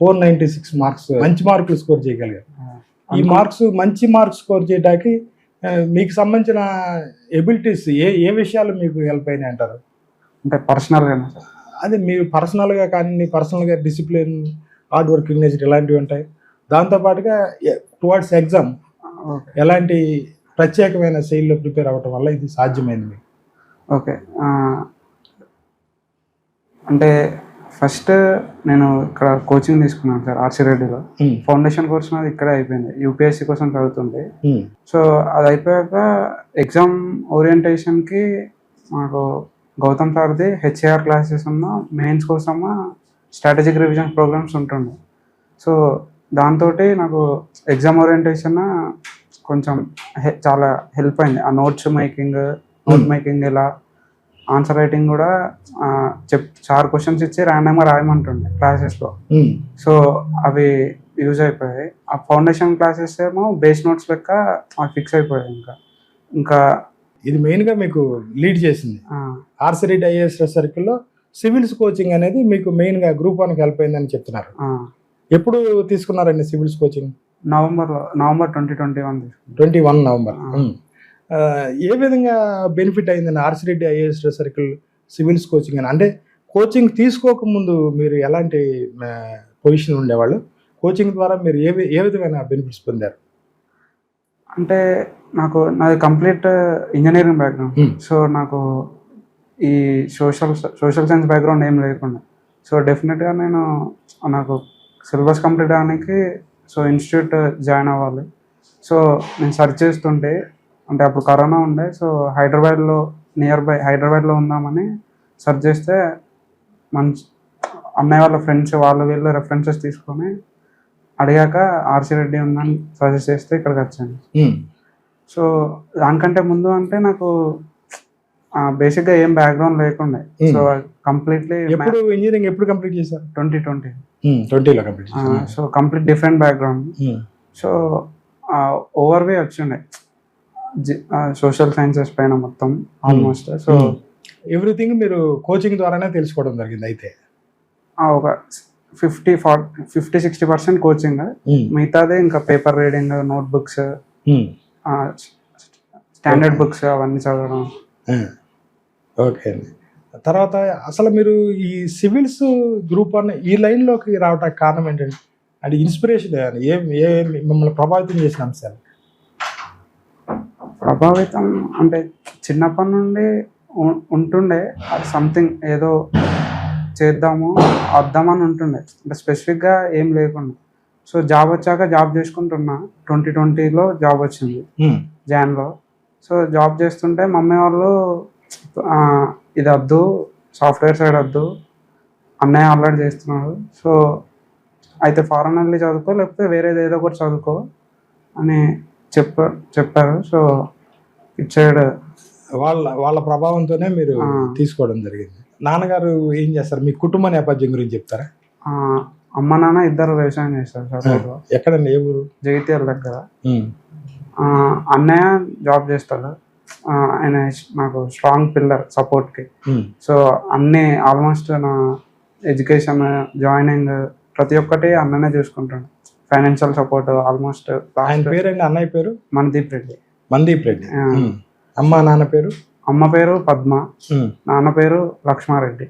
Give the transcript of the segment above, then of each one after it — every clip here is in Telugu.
Four ninety six marks. మంచి మార్కులు స్కోర్ చేయగలిగారు. ఈ మార్క్స్ మంచి మార్క్స్ స్కోర్ చేయడానికి మీకు సంబంధించిన ఎబిలిటీస్ ఏ ఏ విషయాలు మీకు హెల్ప్ అయినాయి అంటారు? అంటే పర్సనల్గా అది మీరు పర్సనల్గా కానీ పర్సనల్గా డిసిప్లిన్ హార్డ్ వర్కింగ్ నేచర్ ఇలాంటివి ఉంటాయి. దాంతోపాటుగా టువర్డ్స్ ఎగ్జామ్ ఎలాంటి ప్రత్యేకమైన శైలిలో ప్రిపేర్ అవ్వటం వల్ల ఇది సాధ్యమైంది మీకు? ఓకే. అంటే ఫస్ట్ నేను ఇక్కడ కోచింగ్ తీసుకున్నాను సార్ ఆర్సీ రెడ్డిలో. ఫౌండేషన్ కోర్స్ నాది ఇక్కడే అయిపోయింది యూపీఎస్సీ కోసం చదువుతుండే సో అది అయిపోయాక ఎగ్జామ్ ఓరియంటేషన్కి మాకు గౌతమ్ సార్ది హెచ్ఏఆర్ క్లాసెస్ ఉన్న మెయిన్స్ కోసం స్ట్రాటజిక్ రివిజన్ ప్రోగ్రామ్స్ ఉంటుండే. సో దాంతో నాకు ఎగ్జామ్ ఓరియంటేషన్ కొంచెం చాలా హెల్ప్ అయింది. ఆ నోట్స్ మేకింగ్ నోట్ మేకింగ్ ఇలా ఆన్సర్ రైటింగ్ కూడా చెప్ చార్ క్వశ్చన్స్ ఇచ్చి ర్యాండమ్గా రాయమంటుండే క్లాసెస్లో. సో అవి యూజ్ అయిపోయాయి. ఆ ఫౌండేషన్ క్లాసెస్ ఏమో బేస్ నోట్స్ లెక్క ఫిక్స్ అయిపోయాయి ఇంకా. ఇంకా ఇది మెయిన్గా మీకు లీడ్ చేసింది. ఆ, ఆర్సీ రెడ్డి ఐఏఎస్ సర్కిల్లో సివిల్స్ కోచింగ్ అనేది మీకు మెయిన్గా గ్రూప్ వన్కి హెల్ప్ అయిందని చెప్తున్నారు. ఎప్పుడు తీసుకున్నారండి civils coaching? November November twenty twenty one twenty one November. ఏ విధంగా బెనిఫిట్ అయిందండి RC Reddy IAS circle civils coaching అని? అంటే కోచింగ్ తీసుకోకముందు మీరు ఎలాంటి పొజిషన్ ఉండేవాళ్ళు? కోచింగ్ ద్వారా మీరు ఏ ఏ విధమైన బెనిఫిట్స్ పొందారు? అంటే నాకు నాది కంప్లీట్ ఇంజనీరింగ్ బ్యాక్గ్రౌండ్. సో నాకు ఈ సోషల్ సోషల్ సైన్స్ బ్యాక్గ్రౌండ్ ఏం లేకుండా. సో డెఫినెట్గా నేను నాకు సిలబస్ కంప్లీట్ అవడానికి సో ఇన్స్టిట్యూట్ జాయిన్ అవ్వాలి. సో నేను సెర్చ్ చేస్తుంటే అంటే అప్పుడు కరోనా ఉండే సో హైదరాబాద్లో నియర్ బై హైదరాబాద్లో ఉందామని సెర్చ్ చేస్తే మంచి అన్నయ్య వాళ్ళ ఫ్రెండ్స్ వాళ్ళు వీళ్ళు రెఫరెన్సెస్ తీసుకొని అడిగాక ఆర్సీ రెడ్డి ఉందని సజెస్ట్ చేస్తే ఇక్కడికి వచ్చాను. ఉమ్. సో దానికంటే ముందు అంటే నాకు బేసిక్గా ఏం బ్యాక్గ్రౌండ్ లేకుండే. Hmm. సో కంప్లీట్లీ ఎప్పుడు ఇంజనీరింగ్ ఎప్పుడు కంప్లీట్ చేశారు? ట్వంటీ ట్వంటీ ట్వంటీలో కంప్లీట్ చేశారు? So complete different background. So ఓవర్వే వచ్చిండే. సోషల్ సైన్సెస్ పైన మొత్తం ఆల్మోస్ట్ సో. ఎవ్రీథింగ్ మీరు కోచింగ్ ద్వారానే తెలుసుకోవడం జరిగింది అయితే ఒక fifty forty fifty sixty percent coaching. మిగతాదే ఇంకా paper reading note books. Standard books అవన్నీ చదవడం. ఓకే అండి తర్వాత అసలు మీరు ఈ సివిల్స్ గ్రూప్ అన్న ఈ లైన్లోకి రావడానికి కారణం ఏంటండి అంటే ఇన్స్పిరేషన్ ఏం ఏ మిమ్మల్ని ప్రభావితం చేసిన అంశాలు ప్రభావితం అంటే చిన్నప్పటి నుండి ఉంటుండే. అది సంథింగ్ ఏదో చేద్దాము వద్దామని ఉంటుండే. అంటే స్పెసిఫిక్గా ఏం లేకుండా. సో జాబ్ వచ్చాక జాబ్ చేసుకుంటున్నా. ట్వంటీ ట్వంటీలో జాబ్ వచ్చింది. ఉమ్. జాన్లో. సో జాబ్ చేస్తుంటే మమ్మీ వాళ్ళు ఇది వద్దు సాఫ్ట్వేర్ సైడ్ వద్దు అన్నయ్య ఆల్రెడీ చేస్తున్నాడు. సో అయితే ఫారెన్ వెళ్ళి చదువుకో లేకపోతే వేరేది ఏదో ఒకటి చదువుకో అని చెప్ప చెప్పారు. సో ఇట్ సైడ్ వాళ్ళ వాళ్ళ ప్రభావంతోనే మీరు. తీసుకోవడం జరిగింది. నాన్నగారు ఏం చేస్తారు? మీ కుటుంబ నేపథ్యం గురించి చెప్తారా? అమ్మ నాన్న ఇద్దరు వ్యవసాయం చేస్తారు సార్. ఎక్కడండి? ఏ ఊరు? జగిత్యాల దగ్గర. అన్నయ్య జాబ్ చేస్తాడు. ఆయన నాకు స్ట్రాంగ్ పిల్లర్ సపోర్ట్కి. సో అన్ని ఆల్మోస్ట్ నా ఎడ్యుకేషన్ జాయినింగ్ ప్రతి ఒక్కటి అన్ననే చూసుకుంటాడు. ఫైనాన్షియల్ సపోర్ట్ ఆల్మోస్ట్ ఆయన పేరండి? అన్నయ్య పేరు? మనదీప్ రెడ్డి. మందీప్ రెడ్డి. అమ్మ నాన్న పేరు? అమ్మ పేరు పద్మ. నాన్న పేరు లక్ష్మారెడ్డి.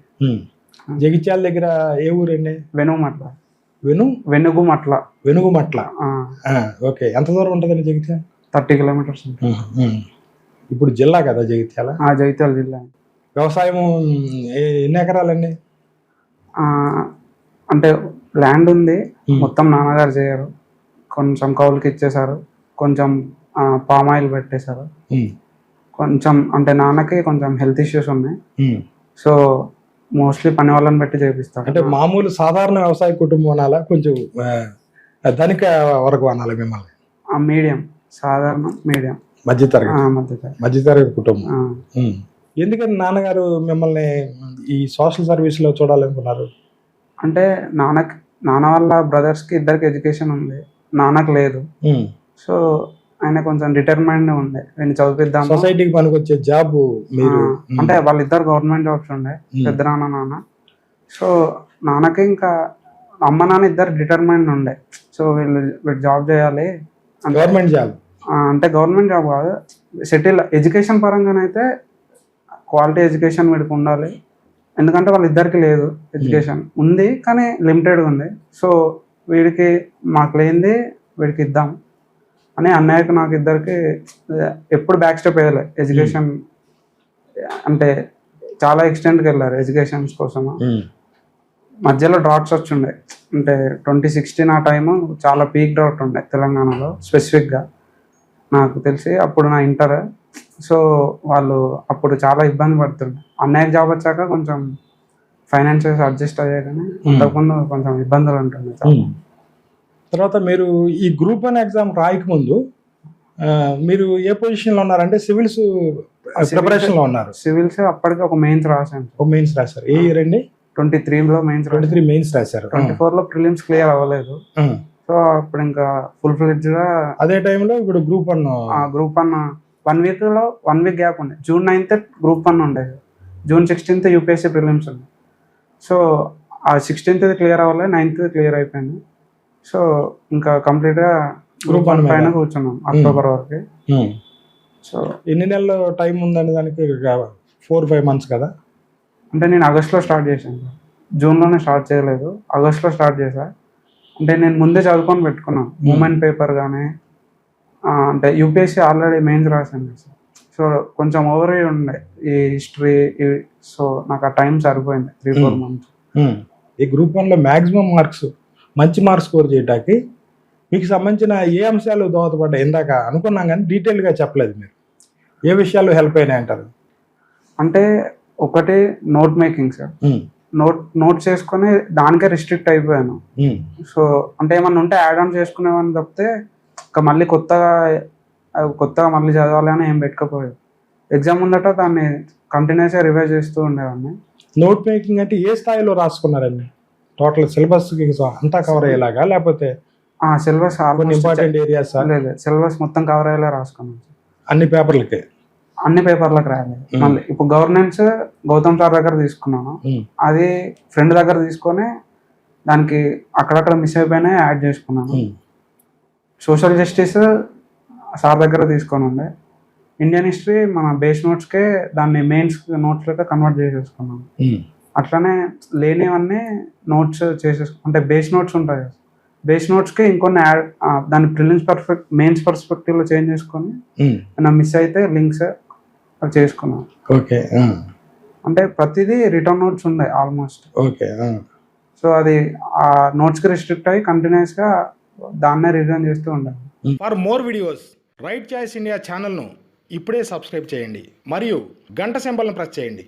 జగిత్యాల దగ్గర ఏ ఊరండి? వెనుగుమట్ల. వెను? వెనుగుమట్ల. వెనుగుమట్ల. ఓకే. ఎంత దూరం ఉంటుందండి జగిత్యాల? Thirty kilometres. ఇప్పుడు జిల్లా కదా జగిత్యాల? జగిత్యాల జిల్లా. వ్యవసాయం ఏ- ఎన్ని ఎకరాలండి? అంటే ల్యాండ్ ఉంది. మొత్తం నాన్నగారు చేయరు. కొంచెం కౌలుకి ఇచ్చేశారు. కొంచెం పామ్ ఆయిల్ పెట్టేశారు. కొంచెం అంటే నాన్నకి కొంచెం హెల్త్ ఇష్యూస్ ఉన్నాయి. సో మోస్ట్లీ పని వాళ్ళని పెట్టి చేపిస్తారు. అంటే మామూలు సాధారణ వ్యవసాయ కుటుంబం అనాలా? కొంచెం ధనిక వరకు అనాలి మిమ్మల్ని. మీడియం. సాధారణ మీడియం. మధ్యతరగతి. మధ్య మధ్యతరగతి. కుటుంబం. ఎందుకని నాన్నగారు మిమ్మల్ని ఈ సోషల్ సర్వీస్లో చూడాలనుకున్నారు? అంటే నాన్నకి నాన్న వాళ్ళ బ్రదర్స్కి ఇద్దరికి ఎడ్యుకేషన్ ఉంది. నాన్నకు లేదు. సో ఆయన కొంచెం డిటర్మైండ్ ఉండే. నేను చదివిద్దాము. సొసైటీకి పనికొచ్చే జాబ్ మీరు అంటే వాళ్ళిద్దరు గవర్నమెంట్ జాబ్స్ ఉండే. పెద్ద నాన్న నాన్న. సో నాన్నకి ఇంకా అమ్మ నాన్న ఇద్దరు డిటర్మైండ్ ఉండే. సో వీళ్ళు వీళ్ళు జాబ్ చేయాలి గవర్నమెంట్ జాబ్ అంటే గవర్నమెంట్ జాబ్ కాదు. సెటిల్ ఎడ్యుకేషన్ పరంగానైతే క్వాలిటీ ఎడ్యుకేషన్ వీడికి ఉండాలి. ఎందుకంటే వాళ్ళిద్దరికి లేదు ఎడ్యుకేషన్ ఉంది కానీ లిమిటెడ్గా ఉంది. సో వీడికి మాకు లేనిది వీడికి ఇద్దాం. అని అన్నయ్యకు నాకు ఇద్దరికి ఎప్పుడు బ్యాక్ స్టెప్ వేయలే. ఎడ్యుకేషన్ అంటే చాలా ఎక్స్టెంట్కి వెళ్ళారు ఎడ్యుకేషన్స్ కోసము. మధ్యలో డ్రాట్స్ వచ్చిండే. అంటే ట్వంటీ సిక్స్టీన్ ఆ టైము చాలా పీక్ డ్రాట్ ఉండే తెలంగాణలో స్పెసిఫిక్గా నాకు తెలిసి అప్పుడు నా ఇంటర్ సో వాళ్ళు అప్పుడు చాలా ఇబ్బంది పడుతుండే. అన్నయ్య జాబ్ వచ్చాక కొంచెం ఫైనాన్షియల్స్ అడ్జస్ట్ అయ్యాయి కానీ అంతకుముందు కొంచెం ఇబ్బందులు ఉంటుండే చాలా. తర్వాత మీరు ఈ గ్రూప్ వన్ ఎగ్జామ్ రాయకముందు మీరు ఏ పొజిషన్లో ఉన్నారంటే సివిల్స్ ప్రిపరేషన్లో ఉన్నారు. సివిల్స్ అప్పటికి ఒక మెయిన్స్ రాశాను. ఒక మెయిన్స్ రాశారు. ఏ ఇయర్ అండి? ట్వంటీ త్రీలో మెయిన్స్ ట్వంటీ త్రీ మెయిన్స్ రాశారు. ట్వంటీ ఫోర్లో ప్రిలిమ్స్ క్లియర్ అవ్వలేదు. సో అప్పుడు ఇంకా ఫుల్ ఫ్లెడ్జ్గా అదే టైంలో ఇప్పుడు గ్రూప్ వన్ ఆ గ్రూప్ వన్ వన్ వీక్లో వన్ వీక్ గ్యాప్ ఉండే. జూన్ నైన్త్ గ్రూప్ వన్ ఉండేది జూన్ సిక్స్టీన్త్ యూపీఎస్సీ ప్రిలిమ్స్ ఉంది సో ఆ సిక్స్టీన్త్ క్లియర్ అవ్వలేదు నైన్త్ క్లియర్ అయిపోయింది. సో ఇంకా కంప్లీట్గా గ్రూప్ వన్ పైన. కూర్చున్నాం అక్టోబర్ వరకు. సో ఎన్ని నెలలు టైం ఉందని దానికి ఫోర్ ఫైవ్ మంత్స్ కదా? అంటే నేను ఆగస్ట్లో స్టార్ట్ చేశాను జూన్లోనే స్టార్ట్ చేయలేదు. ఆగస్ట్లో స్టార్ట్ చేశా. అంటే నేను ముందే చదువుకొని పెట్టుకున్నాను. మూమెంట్ పేపర్ కానీ అంటే యూపీఎస్సీ ఆల్రెడీ మెయిన్స్ రాశాను సో కొంచెం ఓవర్ ఉండే ఈ హిస్టరీ సో నాకు ఆ టైం సరిపోయింది త్రీ ఫోర్ Hmm. మంత్స్. ఈ గ్రూప్ వన్లో మ్యాక్సిమం మార్క్స్ మంచి మార్క్స్ స్కోర్ చేయడానికి మీకు సంబంధించిన ఏ అంశాలు దోహదపడ్డాయి ఇందాక అనుకున్నాం కానీ డీటెయిల్గా చెప్పలేదు మీరు. ఏ విషయాలు హెల్ప్ అయినాయి అంటారు? అంటే ఒకటి note making sir. Note note చేసుకొని దానికే రిస్ట్రిక్ట్ అయిపోయాను. సో అంటే ఏమన్నా ఉంటే యాడ్ ఆన్ చేసుకునేవని తప్పితే ఇంకా మళ్ళీ కొత్తగా కొత్తగా మళ్ళీ చదవాలి అని ఏం పెట్టుకోపోయేది ఎగ్జామ్ ఉందట దాన్ని కంటిన్యూస్గా రివైజ్ చేస్తూ ఉండేవాడిని. నోట్ మేకింగ్ అంటే ఏ స్థాయిలో రాసుకున్నారండి? టోటల్ సిలబస్కి అంతా కవర్ అయ్యేలాగా? లేకపోతే సిలబస్ ఇంపార్టెంట్ ఏరియాస్ లేదు సిలబస్ మొత్తం కవర్ అయ్యేలా రాసుకున్నాను అన్ని పేపర్లకి? అన్ని పేపర్లకు రాయలేదు Hmm. మళ్ళీ ఇప్పుడు గవర్నెన్స్ గౌతమ్ సార్ దగ్గర తీసుకున్నాను. ఉమ్. అది ఫ్రెండ్ దగ్గర తీసుకొని దానికి అక్కడక్కడ మిస్ అయిపోయినాయి యాడ్ చేసుకున్నాను. సోషల్ జస్టిస్ సార్ దగ్గర తీసుకొని ఉండే. ఇండియన్ హిస్టరీ మన బేస్ నోట్స్కే దాన్ని మెయిన్స్ నోట్స్ లెక్క కన్వర్ట్ చేసేసుకున్నాను. అట్లనే లేనివన్నీ నోట్స్ చేసేసుకు అంటే బేస్ నోట్స్ ఉంటాయి. కదా బేస్ నోట్స్కి ఇంకొన్ని యాడ్ ఆ, దాన్ని ప్రిలిమ్స్ పర్ఫెక్ట్ మెయిన్స్ పర్స్పెక్టివ్లో చేంజ్ చేసుకొని ఉమ్. ఏమైనా మిస్ అయితే లింక్స్ అవి చేసుకున్నాను ఓకే. అంటే ప్రతిదీ రిటర్న్ నోట్స్ ఉన్నాయి ఆల్మోస్ట్ ఓకే. సో అది ఆ నోట్స్కి రిస్ట్రిక్ట్ అయ్యి కంటిన్యూస్గా దాన్నే రిటర్న్ చేస్తూ ఉండాలి. For more videos right choice India ఛానల్ను ఇప్పుడే సబ్స్క్రైబ్ చేయండి. మరియు గంట సింబల్ను ప్రెస్ చేయండి.